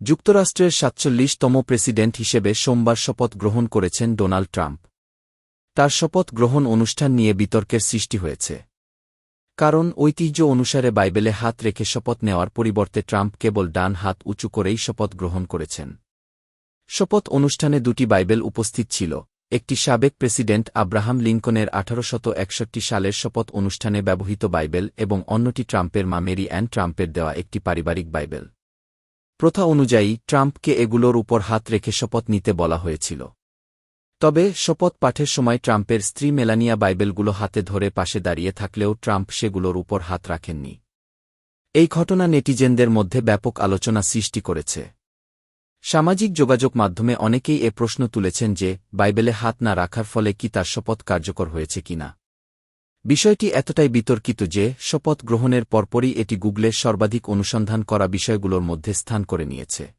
যুক্তরাষ্ট্রের সাতচল্লিশতম প্রেসিডেন্ট হিসেবে সোমবার শপথ গ্রহণ করেছেন ডোনাল্ড ট্রাম্প। তার শপথ গ্রহণ অনুষ্ঠান নিয়ে বিতর্কের সৃষ্টি হয়েছে। কারণ ঐতিহ্য অনুসারে বাইবেলে হাত রেখে শপথ নেওয়ার পরিবর্তে ট্রাম্প কেবল ডান হাত উঁচু করেই শপথ গ্রহণ করেছেন। শপথ অনুষ্ঠানে দুটি বাইবেল উপস্থিত ছিল, একটি সাবেক প্রেসিডেন্ট আব্রাহাম লিঙ্কনের একষট্টি সালের শপথ অনুষ্ঠানে ব্যবহৃত বাইবেল এবং অন্যটি ট্রাম্পের মা মেরি অ্যান ট্রাম্পের দেওয়া একটি পারিবারিক বাইবেল। প্রথা অনুযায়ী ট্রাম্পকে এগুলোর উপর হাত রেখে শপথ নিতে বলা হয়েছিল। তবে, শপথ পাঠের সময় ট্রাম্পের স্ত্রী মেলানিয়া বাইবেলগুলো হাতে ধরে পাশে দাঁড়িয়ে থাকলেও ট্রাম্প সেগুলোর উপর হাত রাখেননি। এই ঘটনা নেটিজেনদের মধ্যে ব্যাপক আলোচনা সৃষ্টি করেছে। সামাজিক যোগাযোগ মাধ্যমে অনেকেই এ প্রশ্ন তুলেছেন যে, বাইবেলে হাত না রাখার ফলে কি তার শপথ কার্যকর হয়েছে কিনা। বিষয়টি এতটাই বিতর্কিত যে, শপথ গ্রহণের পরপরই এটি গুগলের সর্বাধিক অনুসন্ধান করা বিষয়গুলোর মধ্যে স্থান করে নিয়েছে।